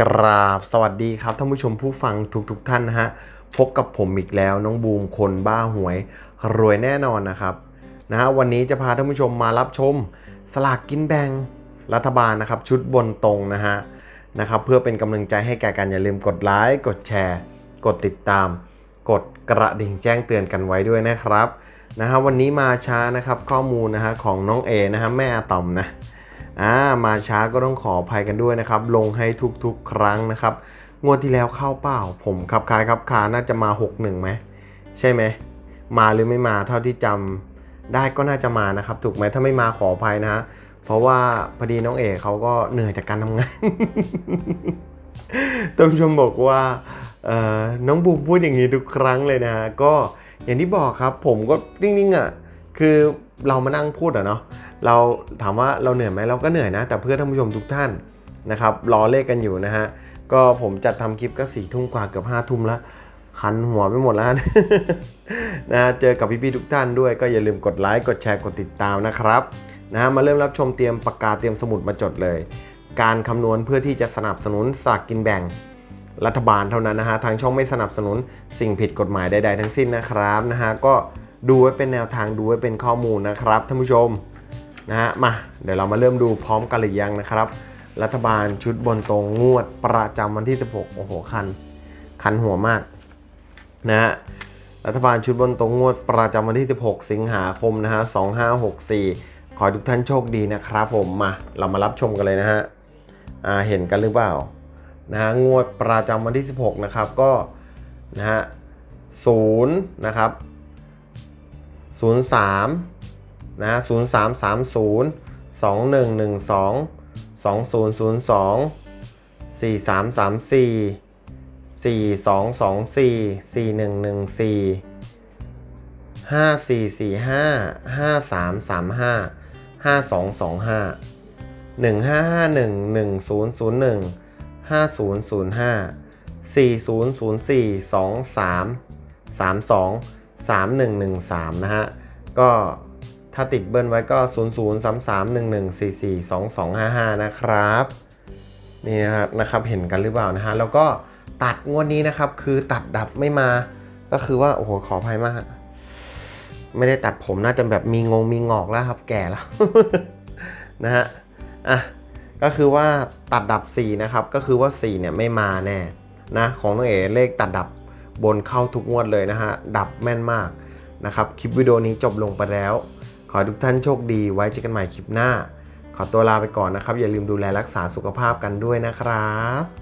กราบสวัสดีครับท่านผู้ชมผู้ฟังทุกๆทท่านนะฮะพบกับผมอีกแล้วน้องบูมคนบ้าหวย รวยแน่นอนนะครับนะฮะวันนี้จะพาท่านผู้ชมมารับชม สลากกินแบ่งรัฐบาลนะครับ ชุดบนตรงนะฮะนะครับ เพื่อเป็นกำลังใจให้แก่กันอย่าลืมกดไลค์กดแชร์ กดติดตาม กดกระดิ่งแจ้งเตือนกันไว้ด้วยนะครับนะฮะวันนี้มาช้านะครับข้อมูลนะฮะของน้องเอนะฮะแม่อะตอมนะ อ่ามาช้าก็ต้องขออภัยกันด้วยนะครับ ลงให้ทุกๆครั้งนะครับ งวดที่แล้วเข้าเปล่า ผมขับคายขับคาน่าจะมา 61ไหมใช่ไหมมาหรือไม่มาเท่าที่จำได้ก็น่าจะมานะครับ ถูกไหมถ้าไม่มาขออภัยนะฮะเพราะว่าพอดีน้องเอกเขาก็เหนื่อยจากการทำงานท่านชมบอกว่าน้องบูมพูดอย่างนี้ทุกครั้งเลยนะฮะก็อย่างที่บอกครับ ผมก็นิ่งๆอะคือเรามานั่งพูดอะเนาะ เราถามว่าเราเหนื่อยไหมเราก็เหนื่อยนะ แต่เพื่อท่านผู้ชมทุกท่านนะครับรอเลขกันอยู่นะฮะก็ผมจัดทำคลิปก็สี่ทุ่มกว่าเกือบห้าทุ่มแล้วคันหัวไปหมดแล้วนะฮะเจอกับพี่ๆทุกท่านด้วยก็อย่าลืมกดไลค์กดแชร์กดติดตามนะครับนะฮะมาเริ่มรับชมเตรียมปากกาเตรียมสมุดมาจดเลย การคำนวณเพื่อที่จะสนับสนุนสลากกินแบ่งรัฐบาลเท่านั้นนะฮะทางช่องไม่สนับสนุนสิ่งผิดกฎหมายใดๆทั้งสิ้นนะครับนะฮะก็ดูไว้เป็นแนวทางดูไว้เป็นข้อมูลนะครับท่านผู้ชม นะฮะมาเดี๋ยวเรามาเริ่มดูพร้อมกันหรือยังนะครับ รัฐบาลชุดบนตรงงวดประจำวันที่ 16 โอ้โหคัน คันหัวมากนะฮะรัฐบาลชุดบนตรงงวดประจำวันที่ 16 สิงหาคมนะฮะ 2564 ขอให้ทุกท่านโชคดีนะครับผมมาเรามารับชมกันเลยนะฮะอ่าเห็นกันหรือเปล่านะฮะงวดประจำวันที่ 16 นะครับก็นะฮะศูนย์นะครับศู นะฮะศูนย์สามสามศูนย์สองหนึ่งหนึ่งสองสองศูนย์ศูนย์สองสี่สามสามสี่สี่สองสองสี่สี่หนึ่งหนึ่งสี่ห้าสี่สี่ห้าห้าสามสามห้าห้าสองสองห้าหนึ่งห้าห้าหนึ่งหนึ่งศูนย์ศูนย์หนึ่งห้าศูนย์ศูนย์ห้าสี่ศูนย์ศูนย์สี่สองสามสามสองสามหนึ่งหนึ่งสามนะฮะก็ ถ้าติดเบิ้ลไว้ก็ 0 0 3 3 1 1 4 4 2 2 5 5 นะครับ นี่นะครับนะครับเห็นกันหรือเปล่านะฮะ แล้วก็ตัดงวดนี้นะครับ คือตัดดับไม่มา ก็คือว่า โอ้โห ขออภัยมาก ไม่ได้ตัดผมน่าจะแบบมีงงมีงอกแล้วครับ แก่แล้ว นะฮะ อะ ก็คือว่าตัดดับ 4 นะครับ ก็คือว่า 4 เนี่ยไม่มาแน่นะ ของน้องเอ๋เลขตัดดับบนเข้าทุกงวดเลยนะฮะ ดับแม่นมากนะครับ คลิปวิดีโอนี้จบลงไปแล้ว ขอให้ทุกท่านโชคดีไว้เจอกันใหม่คลิปหน้า ขอตัวลาไปก่อนนะครับ อย่าลืมดูแลรักษาสุขภาพกันด้วยนะครับ